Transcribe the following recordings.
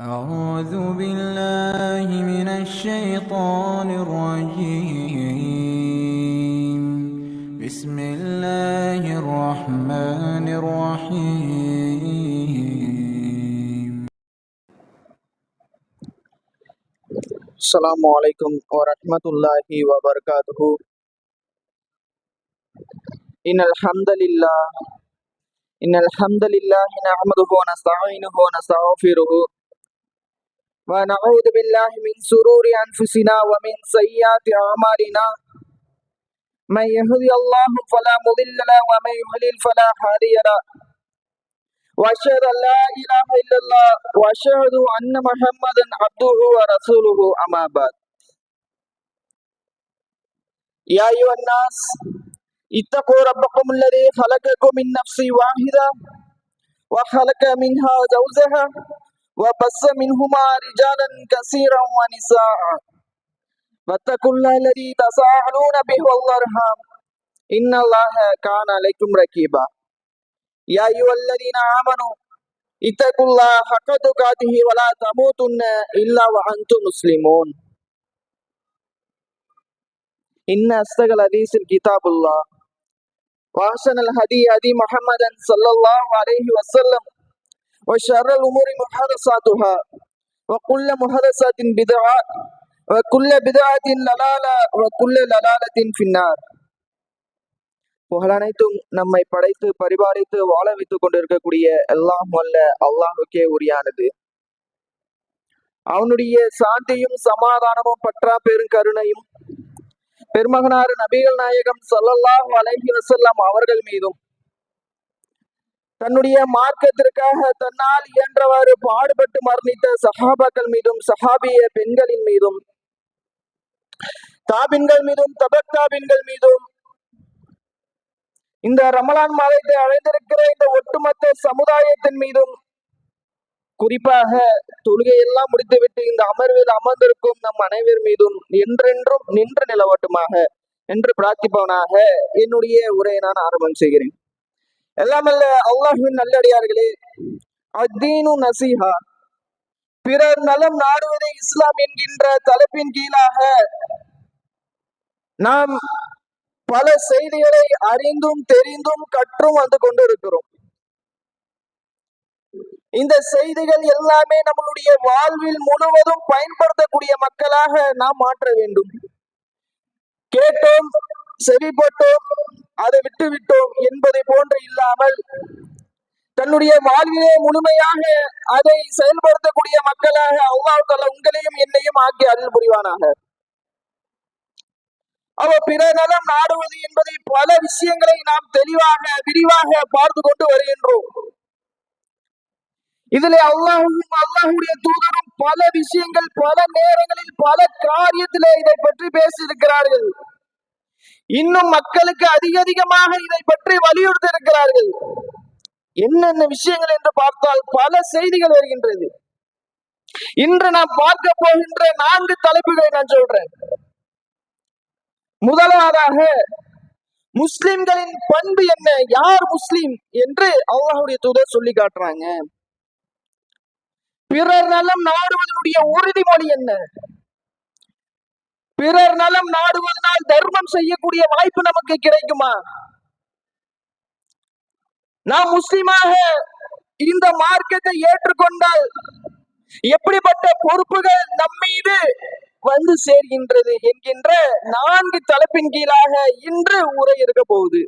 أعوذ بالله من الشيطان الرجيم. بسم الله الرحمن الرحيم. السلام عليكم ورحمة الله وبركاته. إن الحمد لله إن الحمد لله نحمده ونستعينه ونستغفره ونعوذ بالله من شرور أنفسنا ومن سيئات أعمالنا. من يهدي الله فلا مضل له ومن يضلل فلا هادي له. وأشهد أن لا إله إلا الله وأشهد أن محمدا عبده ورسوله. أما بعد. يا أيها الناس اتقوا ربكم الذي خلقكم من نفس واحدة وخلق منها زوجها وبث منهما رجالا كثيرا ونساء. واتقوا الله الذي تساءلون به والأرحام. إن الله كان عليكم رقيبا يا أيها الذين آمنوا اتقوا الله حق تقاته ولا تموتن إلا وأنتم مسلمون. إن أصدق الحديث كتاب الله. وأحسن الهدي هدي محمد صلى الله عليه وسلم. وشر الأمور محدثاتها وكل محدثات بدعة وكل بدعة ضلالة وكل ضلالة في النار புகழனைத்தும் நம்மை படைத்து பரிபாலித்து வாழ வைத்துக் கொண்டிருக்கக்கூடிய எல்லாம் வல்ல அல்லாஹுக்கே உரியானது அவனுடைய சாந்தியும் சமாதானமும் பற்றா பெருங்கருணையும் பெருமகனார் நபிகள் நாயகம் ஸல்லல்லாஹு அலைஹி வஸல்லம் அவர்கள் மீதும் தன்னுடைய மார்க்கத்திற்காக தன்னால் இயன்றவாறு பாடுபட்டு மரணித்த சஹாபாக்கள் மீதும் சஹாபிய பெண்களின் மீதும் தாபின்கள் மீதும் தபத்தாபின்கள் மீதும் இந்த ரமலான் மாதத்தை அழைந்திருக்கிற இந்த ஒட்டுமொத்த சமுதாயத்தின் மீதும் குறிப்பாக தொழுகையெல்லாம் முடித்துவிட்டு இந்த அமர்வில் அமர்ந்திருக்கும் நம் அனைவர் மீதும் என்றென்றும் நின்று நிலவட்டுமாக என்று பிரார்த்திப்பவனாக என்னுடைய உரையை நான் ஆரம்பம் செய்கிறேன். எல்லாமல்ல அல்லாஹின் நல்லடியார்களே. அத்தீனு நசீஹா. பிறர் நலம் நாடுவதே இஸ்லாம் என்கின்ற தலைப்பின் கீழாக நாம் பல செய்திகளை அறிந்தும் தெரிந்தும் கற்றும் வந்து கொண்டிருக்கிறோம். இந்த செய்திகள் எல்லாமே நம்மளுடைய வாழ்வில் முழுவதும் பயன்படுத்தக்கூடிய மக்களாக நாம் மாற்ற வேண்டும். கேட்டோம் செவிப்பட்டோம் அதை விட்டு விட்டோம் என்பதை போன்று இல்லாமல் தன்னுடைய வாழ்விலே முழுமையாக அதை செயல்படுத்தக்கூடிய மக்களாக அல்லாஹ் உங்களையும் என்னையும் ஆக்கி அருள் புரிவானாக. அவ பிற நலம் நாடுவது என்பதை பல விஷயங்களை நாம் தெளிவாக விரிவாக பார்த்து கொண்டு வருகின்றோம். இதிலே அல்லாஹும் அல்லாஹுடைய தூதரும் பல விஷயங்கள் பல நேரங்களில் பல காரியத்திலே இதை பற்றி பேசியிருக்கிறார்கள். இன்னும் மக்களுக்கு அதிக அதிகமாக இதை பற்றி வலியுறுத்தி இருக்கிறார்கள் என்னென்ன விஷயங்கள் என்று பார்த்தால் பல செய்திகள் வருகின்றது. இன்று நாம் பார்க்க போகின்ற நான்கு தலைப்புகளை நான் சொல்றேன். முதலாவதாக முஸ்லிம்களின் பண்பு என்ன? யார் முஸ்லிம்? என்று அல்லாஹுடைய தூதர் சொல்லி காட்டுறாங்க. பிறர் நலம் நாடுவதனுடைய உறுதிமொழி என்ன? பிறர் நலம் நாடுவதனால் தர்மம் செய்யக்கூடிய வாய்ப்பு நமக்கு கிடைக்குமா? நாம் முஸ்லிமாக இந்த மார்க்கத்தை ஏற்றுக்கொண்டால் எப்படிப்பட்ட பொறுப்புகள் நம்மீது வந்து சேர்கின்றது என்கின்ற நான்கு தலைப்பின் கீழாக இன்று உரை இருக்க போகுது.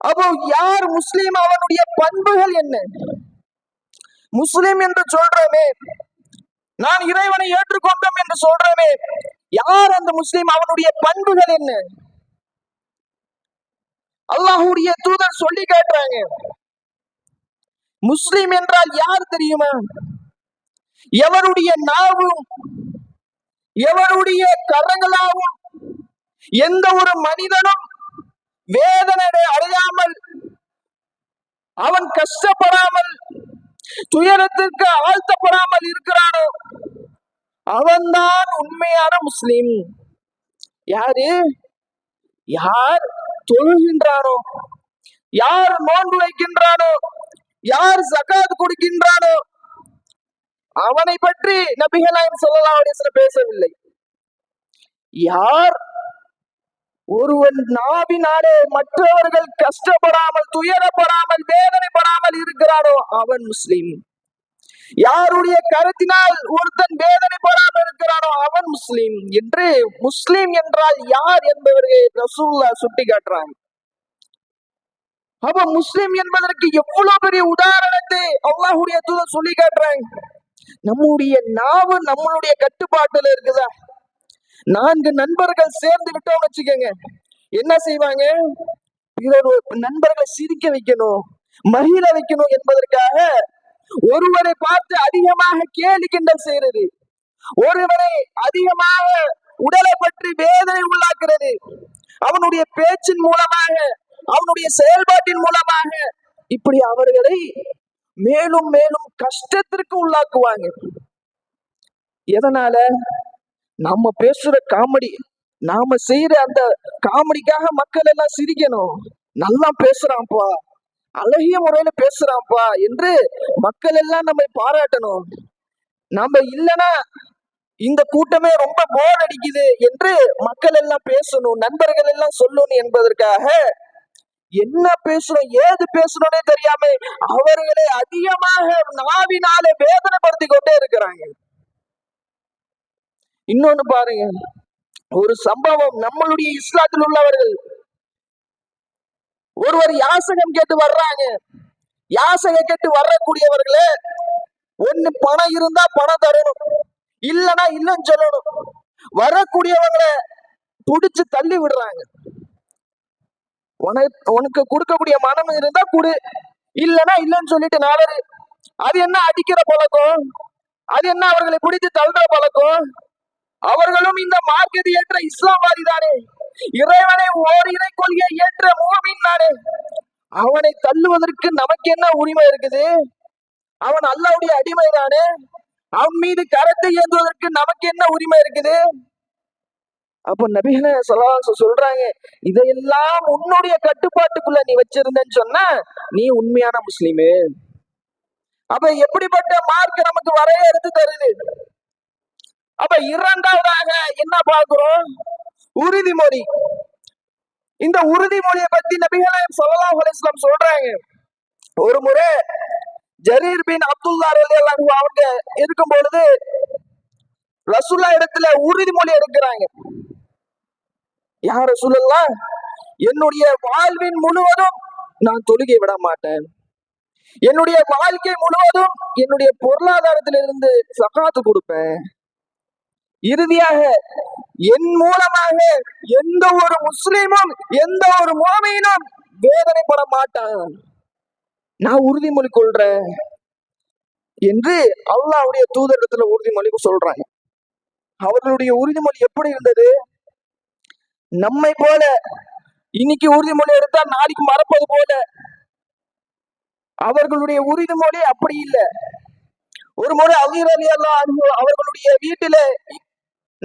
அப்போ யார் முஸ்லீம்? அவனுடைய பண்புகள் என்ன? முஸ்லிம் என்று சொல்றோமே நான் இறைவனை ஏற்றுக்கொண்டோம் என்று சொல்றோமே யார் அந்த முஸ்லிம்? அவனுடைய பண்புகள் என்ன? அல்லாஹுடைய தூதர் சொல்லி கேட்டாங்க முஸ்லிம் என்றால் யார் தெரியுமா? எவருடைய நாவும் எவருடைய கரங்களாவும் எந்த ஒரு மனிதனும் வேதனை அடையாமல் அவன் கஷ்டப்படாமல் துயரத்திற்கு ஆழ்த்தப்படாமல் இருக்கிறானோ? அவன்தான் உண்மையான முஸ்லிம். யாரு? யார் தொழுகின்றானோ? யார் நோன்பு வைக்கின்றானோ? யார் ஜகாத் கொடுக்கின்றானோ? அவனை பற்றி நபிகளாயம் சொல்லலாம் பேசவில்லை. யார் ஒருவன் நாவினாலே மற்றவர்கள் கஷ்டப்படாமல் துயரப்படாமல் வேதனைப்படாமல் இருக்கிறானோ அவன் முஸ்லீம். யாருடைய கருத்தினால் ஒருத்தன் வேதனைப்படாமல் இருக்கிறானோ அவன் முஸ்லிம். என்று முஸ்லீம் என்றால் யார் என்பவர்களை ரசூல்லா சுட்டி காட்டுறான் அப்ப முஸ்லிம் என்பதற்கு எவ்வளவு பெரிய உதாரணத்தை அல்லாஹுடைய தூதர் சொல்லி காட்டுறாங்க நம்முடைய நாவு நம்மளுடைய கட்டுப்பாட்டுல இருக்குதா? நான்கு நண்பர்கள் சேர்ந்து விட்டோம்னு வச்சுக்கோங்க. என்ன செய்வாங்க? பிறர் நண்பர்களை சிரிக்க வைக்கணும் மகிழ வைக்கணும் என்பதற்காக ஒருவரை பார்த்து அதிகமாக கேலி கிண்டல் செய்யறது ஒருவரை அதிகமாக உடலை பற்றி வேதனை உள்ளாக்குறது அவனுடைய பேச்சின் மூலமாக அவனுடைய செயல்பாட்டின் மூலமாக இப்படி அவர்களை மேலும் மேலும் கஷ்டத்திற்கு உள்ளாக்குவாங்க. எதனால? நம்ம பேசுற காமெடி நாம செய்யற அந்த காமெடிக்காக மக்கள் எல்லாம் சிரிக்கணும். நல்லா பேசுறான்ப்பா அழகிய முறையில பேசுறான்ப்பா என்று மக்கள் எல்லாம் நம்ம பாராட்டணும். நம்ம இல்லைன்னா இந்த கூட்டமே ரொம்ப போர் அடிக்குது என்று மக்கள் எல்லாம் பேசணும் நண்பர்கள் எல்லாம் சொல்லணும் என்பதற்காக என்ன பேசுறோம் ஏது பேசணும்னே தெரியாம அவர்களை அதிகமாக நாவினாலே வேதனைப்படுத்தி கொண்டே இருக்கிறாங்க. இன்னொன்னு பாருங்க. ஒரு சம்பவம் நம்மளுடைய இஸ்லாத்தில் உள்ளவர்கள். ஒருவர் யாசகம் கேட்டு வர்றாங்க. யாசகம் கேட்டு வரக்கூடியவர்களே ஒண்ணு பணம் இருந்தா பணம் தரணும். இல்லைன்னா இல்லைன்னு சொல்லணும். வரக்கூடியவங்களை புடிச்சு தள்ளி விடுறாங்க. உனக்கு உனக்கு கொடுக்கக்கூடிய மனம் இருந்தா கொடு. இல்லைன்னா இல்லைன்னு சொல்லிட்டு நாளரு அது என்ன அடிக்கிற பழக்கம்? அது என்ன அவர்களை பிடித்து தள்ளுற பழக்கம்? அவர்களும் இந்த மார்க்கெட் ஏற்ற இஸ்லாமாதி தானே இறைவனை ஓர் இறை கொள்கையை ஏற்ற மூமின் தானே அவனை தள்ளுவதற்கு நமக்கு என்ன உரிமை இருக்குது? அவன் அல்லாவுடைய அடிமை தானே அவன் மீது கரத்தை ஏந்துவதற்கு நமக்கு என்ன உரிமை இருக்குது? அப்போ நபிகள சொல்லாச சொல்றாங்க இதையெல்லாம் உன்னுடைய கட்டுப்பாட்டுக்குள்ள நீ வச்சிருந்தேன்னு சொன்னா நீ உண்மையான முஸ்லீமு. அப்ப எப்படிப்பட்ட மார்க் நமக்கு வரையறுத்து தருது? அப்ப இரண்டாவதாக என்ன பார்க்கிறோம்? உறுதிமொழி இந்த உறுதிமொழியை பத்தி நபிகளாயம் சல்லாஹ் அலிஸ்லாம் சொல்றாங்க. ஒரு முறை ஜரீர் பின் அப்துல்லா ரலியல்லாஹு அவங்க இருக்கும் பொழுது ரசுல்லா இடத்துல உறுதிமொழி எடுக்கிறாங்க. யார் ரசூலுல்லாஹ் என்னுடைய வாழ்வின் முழுவதும் நான் தொழுகை விட மாட்டேன். என்னுடைய வாழ்க்கை முழுவதும் என்னுடைய பொருளாதாரத்திலிருந்து சகாத்து கொடுப்பேன். இறுதியாக என் மூலமாக எந்த ஒரு முஸ்லீமும் எந்த ஒரு முழுமையினும் வேதனைப்பட மாட்டான். நான் உறுதிமொழி கொள்றேன் என்று அல்லாவுடைய தூதரிடத்துல உறுதிமொழி சொல்றாங்க அவர்களுடைய உறுதிமொழி எப்படி இருந்தது? நம்மை போல இன்னைக்கு உறுதிமொழி எடுத்தா நாளைக்கு மறப்பது போல. அவர்களுடைய உறுதிமொழி அப்படி இல்லை. ஒரு முறை அலீர் அலி அல்லாஹ் அவர்களுடைய வீட்டில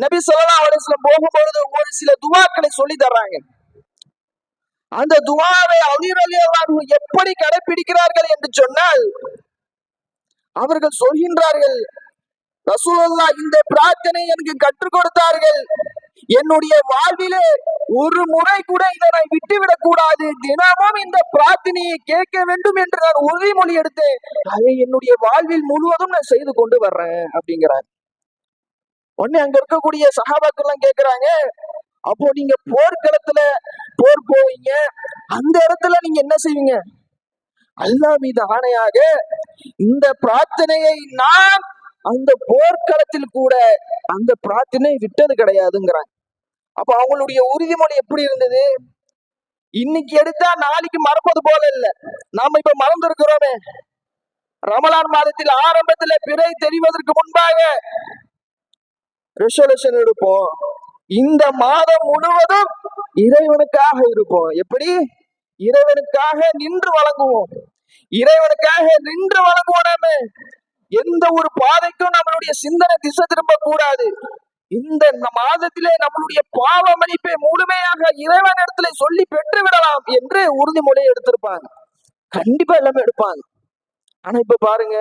நபி ஸல்லல்லாஹு அலிஸ்லம் போகும்பொழுது ஒரு சில துவாக்களை சொல்லி தர்றாங்க அந்த துவாவை அலீர் அலி எப்படி கடைபிடிக்கிறார்கள் என்று சொன்னால் அவர்கள் சொல்கின்றார்கள் ரசூலுல்லாஹ் இந்த பிரார்த்தனை எனக்கு கற்றுக் கொடுத்தார்கள். என்னுடைய வாழ்விலே ஒரு முறை கூட இதை நான் விட்டுவிடக் கூடாது. தினமும் இந்த பிரார்த்தனையை கேட்க வேண்டும் என்று நான் உறுதிமொழி எடுத்தேன். அதை என்னுடைய வாழ்வில் முழுவதும் நான் செய்து கொண்டு வர்றேன் அப்படிங்கிறார். உடனே அங்க இருக்கக்கூடிய சகாபாக்கள் எல்லாம் கேக்குறாங்க. அப்போ நீங்க போர்க்களத்துல போர் போவீங்க. அந்த இடத்துல நீங்க என்ன செய்வீங்க? அல்லா மீது ஆணையாக இந்த பிரார்த்தனையை நான் அந்த போர்க்களத்தில் கூட அந்த பிரார்த்தனை விட்டது கிடையாதுங்கிறாங்க. அப்ப அவங்களுடைய உறுதிமொழி எப்படி இருந்தது? இன்னைக்கு எடுத்தா நாளைக்கு மறப்பது போல இல்ல. நாம இப்ப மறந்திருக்கிறோமே. ரமலான் மாதத்தில் ஆரம்பத்துல பிறை தெரிவதற்கு முன்பாக ரெசல்யூஷன் எடுப்போம். இந்த மாதம் முழுவதும் இறைவனுக்காக இருப்போம். எப்படி? இறைவனுக்காக நின்று வழங்குவோம். இறைவனுக்காக நின்று வழங்குவோம். நாம எந்த ஒரு பாதைக்கும் நம்மளுடைய சிந்தனை திசை திரும்ப கூடாது. இந்த மாதத்திலே நம்மளுடைய பாவ மன்னிப்பை முழுமையாக இறைவன் இடத்துல சொல்லி பெற்று விடலாம் என்று உறுதிமொழியை எடுத்திருப்பாங்க. கண்டிப்பா எல்லாமே எடுப்பாங்க. ஆனா இப்ப பாருங்க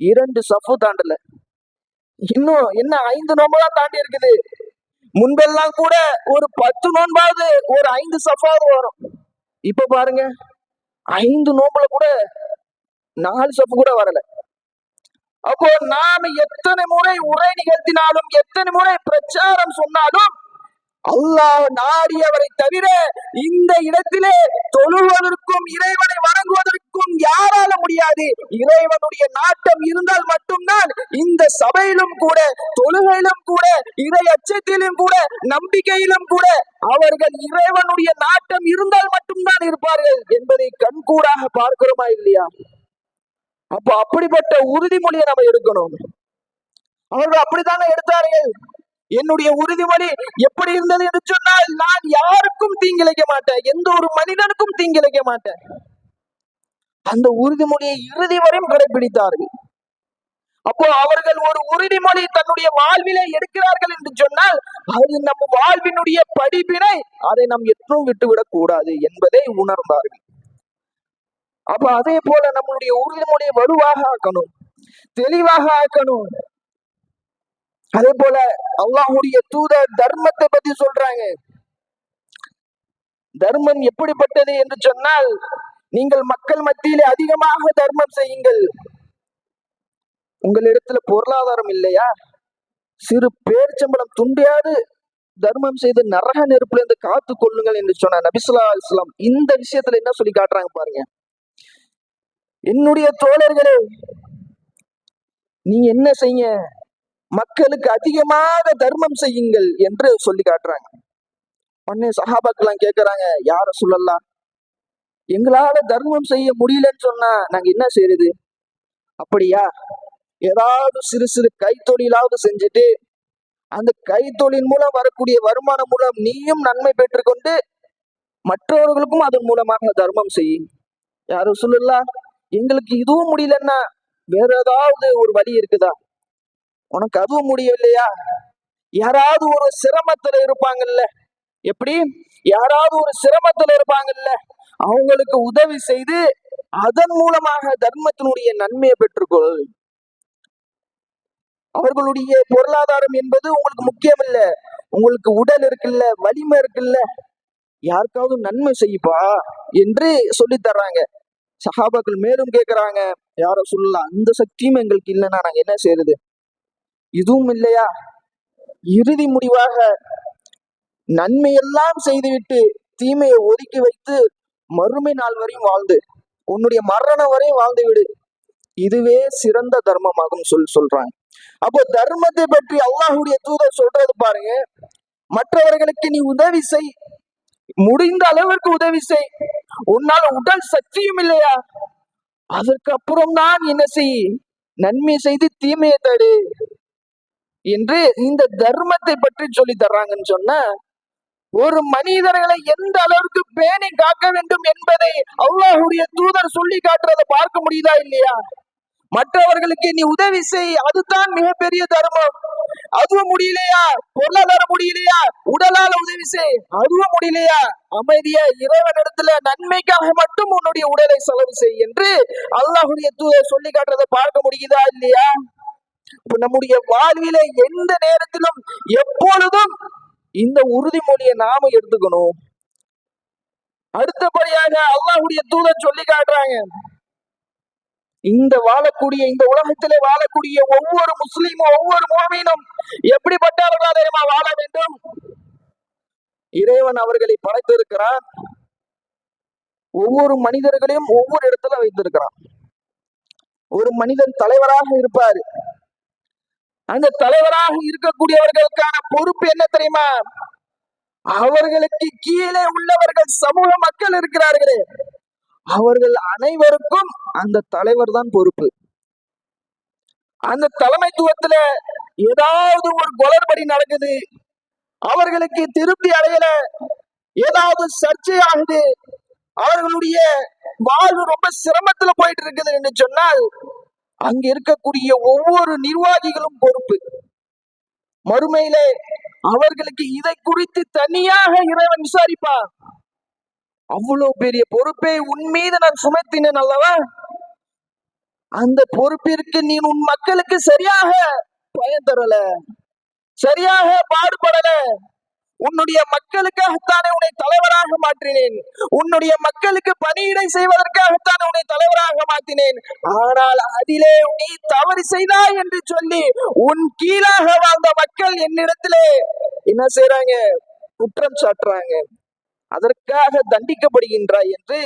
இரண்டு சஃபு தாண்டல இன்னும் என்ன ஐந்து நோம்பு தான் தாண்டி இருக்குது. முன்பெல்லாம் கூட ஒரு பத்து நோன்பாவது ஒரு ஐந்து சஃபாவது வரும். இப்ப பாருங்க ஐந்து நோம்புல கூட நாலு சஃபு கூட வரல. அப்போ நாம எத்தனை முறை உரை நிகழ்த்தினாலும் எத்தனை முறை பிரச்சாரம் சொன்னாலும் அல்லாஹ் நாடியவரை தவிர இந்த இடத்திலே தொழுவதற்கும் இறைவனை வணங்குவதற்கும் யார் முடியாது இறைவனுடைய நாட்டம் இருந்தால் மட்டும்தான் இந்த சபையிலும் கூட தொழுகையிலும் கூட இறை அச்சத்திலும் கூட நம்பிக்கையிலும் கூட அவர்கள் இறைவனுடைய நாட்டம் இருந்தால் மட்டும்தான் இருப்பார்கள் என்பதை கண்கூடாக பார்க்கிறோமா இல்லையா? அப்ப அப்படிப்பட்ட உறுதிமொழியை நம்ம எடுக்கணும். அவர்கள் அப்படித்தானே எடுத்தார்கள்? என்னுடைய உறுதிமொழி எப்படி இருந்தது என்று சொன்னால் நான் யாருக்கும் தீங்கிழைக்க மாட்டேன். எந்த ஒரு மனிதனுக்கும் தீங்கிழைக்க மாட்டேன். அந்த உறுதிமொழியை இறுதி வரையும் கடைபிடித்தார்கள் அப்போ அவர்கள் ஒரு உறுதிமொழி தன்னுடைய வாழ்விலே எடுக்கிறார்கள் என்று சொன்னால் அது நம் வாழ்வினுடைய படிப்பினை அதை நாம் எற்றும் விட்டுவிடக் கூடாது என்பதை உணர்ந்தார்கள். அப்ப அதே போல நம்மளுடைய உறுதிமொழியை வலுவாக ஆக்கணும் தெளிவாக ஆக்கணும். அதே போல அல்லாஹுடைய தூதர் தர்மத்தை பத்தி சொல்றாங்க. தர்மம் எப்படிப்பட்டது என்று சொன்னால் நீங்கள் மக்கள் மத்தியிலே அதிகமாக தர்மம் செய்யுங்கள். உங்களிடத்துல பொருளாதாரம் இல்லையா? சிறு பேர்ச்சம்பளம் துண்டியாது. தர்மம் செய்து நரக நெருப்புல இருந்து காத்து கொள்ளுங்கள் என்று சொன்ன நபிசுல்லா இஸ்லாம் இந்த விஷயத்துல என்ன சொல்லி காட்டுறாங்க பாருங்க. என்னுடைய தோழர்களே நீ என்ன செய்ய? மக்களுக்கு அதிகமாக தர்மம் செய்யுங்கள் என்று சொல்லி காட்டுறாங்க. உடனே சஹாபாக்கெல்லாம் கேட்கறாங்க யார சொல்லலாம் எங்களால தர்மம் செய்ய முடியலன்னு சொன்னா நாங்க என்ன செய்யறது அப்படியா? ஏதாவது சிறு சிறு கைத்தொழிலாவது செஞ்சுட்டு அந்த கைத்தொழில் மூலம் வரக்கூடிய வருமானம் மூலம் நீயும் நன்மை பெற்றுக்கொண்டு மற்றவர்களுக்கும் அதன் மூலமாக தர்மம் செய்யும் யாரும் சொல்லலாம் எங்களுக்கு இதுவும் முடியலன்னா வேற ஏதாவது ஒரு வழி இருக்குதா? உனக்கு அதுவும் முடியலையா யாராவது ஒரு சிரமத்துல இருப்பாங்கல்ல. எப்படி? யாராவது ஒரு சிரமத்துல இருப்பாங்கல்ல. அவங்களுக்கு உதவி செய்து அதன் மூலமாக தர்மத்தினுடைய நன்மையை பெற்றுக்கொள். அவர்களுடைய பொருளாதாரம் என்பது உங்களுக்கு முக்கியம் இல்ல உங்களுக்கு உடல் இருக்குல்ல வலிமை இருக்குல்ல யாருக்காவது நன்மை செய்யுப்பா என்று சொல்லி தர்றாங்க. சஹாபாக்கள் மேலும் கேக்குறாங்க யாரோ சொல்லலாம் அந்த சக்தியும் எங்களுக்கு இல்லைன்னா நாங்க என்ன செய்யறது இதுவும் இல்லையா? இறுதி முடிவாக நன்மையெல்லாம் செய்துவிட்டு தீமையை ஒதுக்கி வைத்து மறுமை நாள் வரையும் வாழ்ந்து உன்னுடைய மரணம் வரையும் வாழ்ந்து விடு. இதுவே சிறந்த தர்மமாகும் சொல் சொல்றாங்க. அப்போ தர்மத்தை பற்றி அல்லாஹுடைய தூதர் சொல்றது பாருங்க. மற்றவர்களுக்கு நீ உதவி செய். முடிந்த அளவிற்கு உதவி செய். உன்னால் உடல் சக்தியும் இல்லையா? அதற்கு அப்புறம் தான் என்ன செய்? நன்மை செய்து தீமையை தடு. என்று இந்த தர்மத்தை பற்றி சொல்லி தர்றாங்கன்னு சொன்னா ஒரு மனிதர்களை எந்த அளவுக்கு பேணி காக்க வேண்டும் என்பதை அல்லாஹுடைய தூதர் சொல்லி காட்டுறதை பார்க்க முடியுதா இல்லையா? மற்றவர்களுக்கு நீ உதவி செய் அதுதான் மிகப்பெரிய தர்மம். அதுவும் முடியலையா? பொருளாதார முடியலையா? உடலால உதவி செய் அதுவும் முடியலையா? அமைதியா இறைவனிடத்துல நன்மைக்காக மட்டும் உன்னுடைய உடலை செலவு செய் என்று அல்லாஹுடைய தூதர் சொல்லி காட்டுறதை பார்க்க முடியுதா இல்லையா? நம்முடைய வாழ்வில எந்த நேரத்திலும் எப்பொழுதும் இந்த உறுதிமொழியை நாம எடுத்துக்கணும். அடுத்தபடியாக அல்லாஹுடைய தூதர் சொல்லி காட்டுறாங்க. இந்த வாழக்கூடிய இந்த உலகத்திலே வாழக்கூடிய ஒவ்வொரு முஸ்லீமும் ஒவ்வொரு மோமீனும் எப்படிப்பட்டவர்களா தெரியுமா வாழ வேண்டும்? இறைவன் அவர்களை படைத்திருக்கிறான். ஒவ்வொரு மனிதர்களையும் ஒவ்வொரு இடத்துல வைத்திருக்கிறான். ஒரு மனிதன் தலைவராக இருப்பாரு. அந்த தலைவராக இருக்கக்கூடியவர்களுக்கான பொறுப்பு என்ன தெரியுமா? அவர்களுக்கு கீழே உள்ளவர்கள் சமூக மக்கள் இருக்கிறார்களே. அவர்கள் அனைவருக்கும் அந்த தலைவர் தான் பொறுப்பு. அந்த தலைமைத்துவத்துல ஏதாவது ஒரு குளறுபடி நடக்குது அவர்களுக்கு திருப்தி அடையல ஏதாவது சர்ச்சை ஆகுது அவர்களுடைய வாழ்வு ரொம்ப சிரமத்துல போயிட்டு இருக்குது என்று சொன்னால் அங்க இருக்கக்கூடிய ஒவ்வொரு நிர்வாகிகளும் பொறுப்பு. மறுமையிலே அவர்களுக்கு இதை குறித்து தனியாக இறைவன் விசாரிப்பா அவ்வளவு பெரிய பொறுப்பை உன் மீது நான் சுமத்தினேன் அல்லவா? அந்த பொறுப்பிற்கு நீ உன் மக்களுக்கு சரியாக பயன் தரல சரியாக பாடுபடல. உன்னுடைய மக்களுக்காகத்தானே உன்னை தலைவராக மாற்றினேன். உன்னுடைய மக்களுக்கு பணியிடை செய்வதற்காகத்தானே உன்னை தலைவராக மாற்றினேன். ஆனால் அதிலே நீ தவறு செய்தாய் என்று சொல்லி உன் கீழாக வாழ்ந்த மக்கள் என்னிடத்திலே என்ன செய்றாங்க? குற்றம் சாட்டுறாங்க. அதற்காக தண்டிக்கப்படுகின்றாய் என்று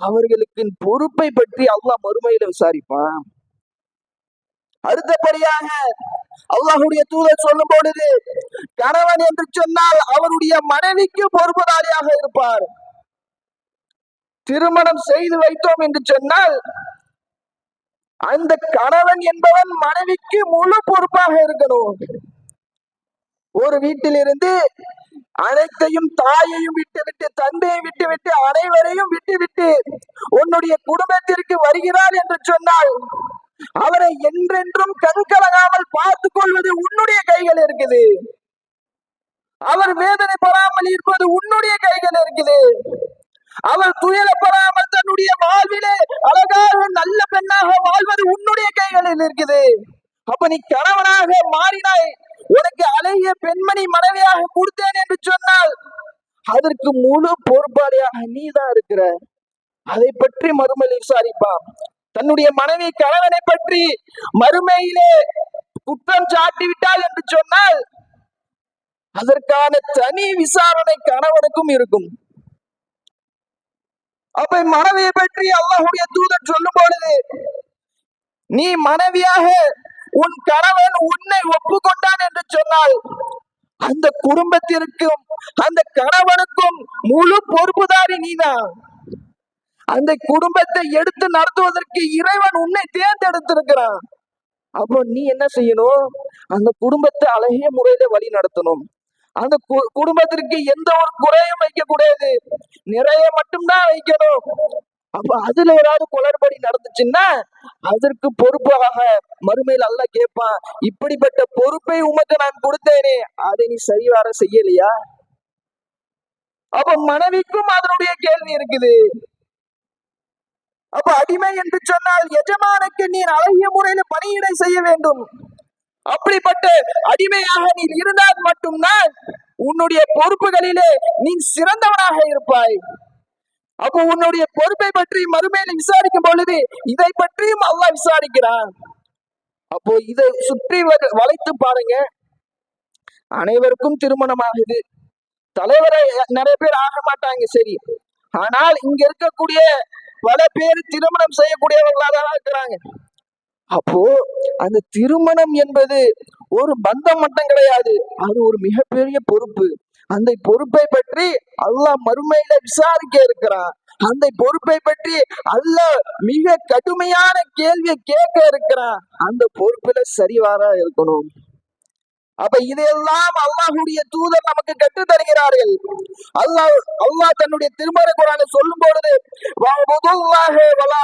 அவர்களுக்கு பொறுப்பை பற்றி அல்லாஹ் மறுமையில விசாரிப்பான். அடுத்தபடியாக அல்லாஹுடைய தூதர் சொல்லும் பொழுது கணவன் என்று சொன்னால் அவருடைய மனைவிக்கு பொறுப்புதாரியாக இருப்பார். திருமணம் செய்து வைத்தோம் என்று சொன்னால் அந்த கணவன் என்பவன் மனைவிக்கு முழு பொறுப்பாக இருக்கணும். ஒரு வீட்டிலிருந்து அனைத்தையும் தாயையும் விட்டுவிட்டு தந்தையை விட்டுவிட்டு அனைவரையும் விட்டுவிட்டு உன்னுடைய குடும்பத்திற்கு வருகிறார் என்று சொன்னால் அவரை என்றென்றும் கண்கலகாமல் பார்த்துக் கொள்வது உன்னுடைய கைகள் இருக்குது. அவர் வேதனை பெறாமல் இருப்பது உன்னுடைய கைகள் இருக்குது. அவர் துயரப்படாமல் தன்னுடைய வாழ்விலே அழகாக நல்ல பெண்ணாக வாழ்வது உன்னுடைய கைகளில் இருக்குது. அப்ப நீ கணவனாக மாறினாய். உனக்கு அழகிய பெண்மணி மனைவியாக கொடுத்தேன் என்று சொன்னால் அதற்கு முழு பொறுப்பாளியாக நீதான் இருக்கிற. அதை பற்றி மறுமையில் விசாரிப்பான். தன்னுடைய மனைவி கணவனை பற்றி மறுமையிலே குற்றம் சாட்டி விட்டாள் என்று சொன்னால் அதற்கான தனி விசாரணை கணவனுக்கும் இருக்கும். அப்ப மனைவியை பற்றி அல்லாஹுடைய தூதர் சொல்லும் பொழுது நீ மனைவியாக உன் கணவன் உன்னை ஒப்புக்கொண்டான் என்று சொன்னால் அந்த குடும்பத்திற்கும் அந்த கணவனுக்கும் முழு பொறுப்புதாரி நீதான்? அந்த குடும்பத்தை எடுத்து நடத்துவதற்கு இறைவன் உன்னை தேர்ந்தெடுத்திருக்கிறான். அப்போ நீ என்ன செய்யணும்? அந்த குடும்பத்தை அழகிய முறையில வழி நடத்தணும். அந்த கு- குடும்பத்திற்கு எந்த ஒரு குறையும் வைக்க கூடாது நிறைய மட்டும்தான் வைக்கணும். அப்ப அதுல ஏதாவது குளறுபடி நடந்துச்சுன்னா அதற்கு பொறுப்பாக மறுமையில் அல்ல கேட்பான் இப்படிப்பட்ட பொறுப்பை உமக்கு நான் கொடுத்தேனே அதை நீ சரிவார செய்யலையா? அப்ப மனைவிக்கும் அதனுடைய கேள்வி இருக்குது. அப்ப அடிமை என்று சொன்னால் எஜமானுக்கு நீ அழகிய முறையில பணியிடை செய்ய வேண்டும். அப்படிப்பட்ட அடிமையாக நீ இருந்தால் மட்டும்தான் உன்னுடைய பொறுப்புகளிலே நீ சிறந்தவனாக இருப்பாய். அப்போ உன்னுடைய பொறுப்பை பற்றி மறுமையில விசாரிக்கும் பொழுது இதை பற்றியும் அல்லாஹ் விசாரிக்கிறான். அப்போ இதை சுற்றி வளைத்து பாருங்க. அனைவருக்கும் திருமணம் ஆகுது தலைவரை நிறைய பேர் ஆக மாட்டாங்க சரி. ஆனால் இங்க இருக்கக்கூடிய பல பேர் திருமணம் செய்யக்கூடியவர்களாக தான் இருக்கிறாங்க. அப்போ அந்த திருமணம் என்பது ஒரு பந்தம் மட்டும் கிடையாது. அது ஒரு மிகப்பெரிய பொறுப்பு. அந்த பொறுப்பை பற்றி அல்லாஹ் மறுமையில விசாரிக்க இருக்கிறான். அந்த பொறுப்பை பற்றி அல்ல மிக கடுமையான கேள்வியை கேட்க இருக்கிறான். அந்த பொறுப்புல சரிவாரா இருக்கணும். அப்ப இதையெல்லாம் அல்லாஹுடைய தூதர் நமக்கு கற்று தருகிறார்கள் அல்லாஹ் அல்லாஹ் தன்னுடைய திருமறை குரானை சொல்லும் பொழுது வஅபுதுல்லாஹ வலா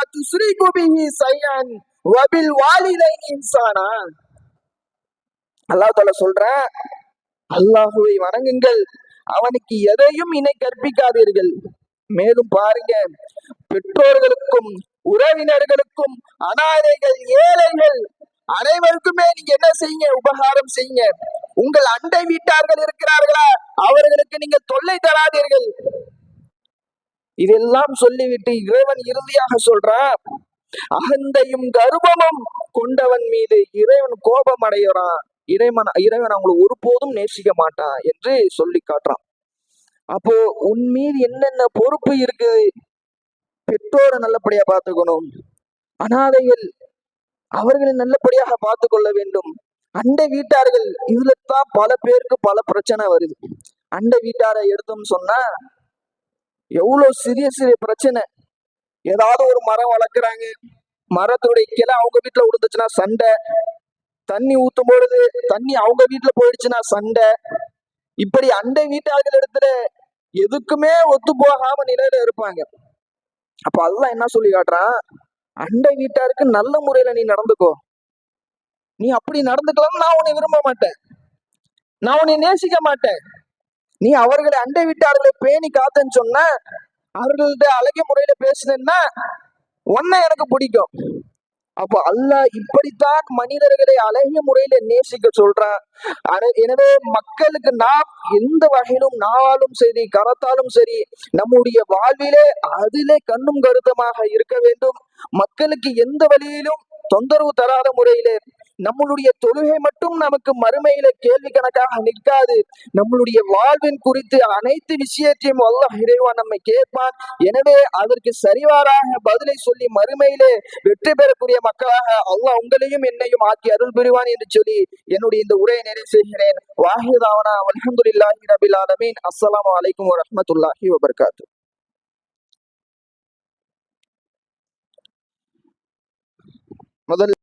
அல்லாஹ் அல்லாஹுவை வணங்குங்கள். அவனுக்கு எதையும் இணை கற்பிக்காதீர்கள். மேலும் பாருங்க பெற்றோர்களுக்கும் உறவினர்களுக்கும் அனாதைகள் ஏழைகள் அனைவருக்குமே நீங்க என்ன செய்யுங்க? உபகாரம் செய்யுங்க. உங்கள் அண்டை வீட்டார்கள் இருக்கிறார்களா? அவர்களுக்கு நீங்க தொல்லை தராதீர்கள். இதெல்லாம் சொல்லிவிட்டு இறைவன் இறுதியாக சொல்றான் அகந்தையும் கர்வமும் கொண்டவன் மீது இறைவன் கோபம் அடையிறான் இறைவன் இறைவன் அவங்களை ஒருபோதும் நேசிக்க மாட்டான் என்று சொல்லி காட்டுறான். அப்போ உன் மீது என்னென்ன பொறுப்பு இருக்குது? பெற்றோரை நல்லபடியா பார்த்துக்கணும். அனாதைகள் அவர்களை நல்லபடியாக பார்த்து கொள்ள வேண்டும். அண்டை வீட்டார்கள் இதுல தான் பல பேருக்கு பல பிரச்சனை வருது. அண்டை வீட்டாரை எடுத்தோம்னு சொன்னா எவ்வளவு சிறிய சிறிய பிரச்சனை. ஏதாவது ஒரு மரம் வளர்க்குறாங்க. மரத்துடைய கிளை அவங்க வீட்டுல விழுந்துச்சுன்னா சண்டை. தண்ணி ஊத்தும் பொழுது தண்ணி அவங்க வீட்டுல போயிடுச்சுன்னா சண்டை. இப்படி அண்டை வீட்டார்கள் இடத்துல எதுக்குமே ஒத்து போகாம நிலையில இருப்பாங்க. அப்ப அதெல்லாம் என்ன சொல்லி காட்டுறான்? அண்டை வீட்டாருக்கு நல்ல முறையில நீ நடந்துக்கோ. நீ அப்படி நடந்துக்கலாம் நான் உன்னை விரும்ப மாட்டேன். நான் உன்னை நேசிக்க மாட்டேன். நீ அவர்களை அண்டை வீட்டார்களை பேணி காத்தன்னு சொன்ன அவர்கள்ட்ட அழகிய முறையில பேசுனேன்னா உன்னை எனக்கு பிடிக்கும். அப்போ அல்லாஹ் இப்படித்தான் மனிதர்களை அழகிய முறையில நேசிக்க சொல்றான் எனவே மக்களுக்கு நாம் எந்த வகையிலும் நாவாலும் சரி கரத்தாலும் சரி நம்முடைய வாழ்விலே அதிலே கண்ணும் கருத்தமாக இருக்க வேண்டும். மக்களுக்கு எந்த வழியிலும் தொந்தரவு தராத முறையிலே நம்மளுடைய தொழுகை மட்டும் நமக்கு மறுமையில கேள்வி கணக்காக நிற்காது. நம்மளுடைய வாழ்வின் குறித்து அனைத்து விஷயத்தையும் அல்லாஹ் இறைவா நம்மை கேட்பான். எனவே அதற்கு சரிவாராக பதிலை சொல்லி மறுமையிலே வெற்றி பெறக்கூடிய மக்களாக அல்லாஹ் உங்களையும் என்னையும் ஆக்கி அருள் புரிவான் என்று சொல்லி என்னுடைய இந்த உரையை நிறைவு செய்கிறேன். வாஹிதாவனா அலமதுல்லாஹி நபில் ஆலமீன். அஸ்லாம் அலைக்கும் வரமத்துல்லாஹி வபர்காத்து. முதல்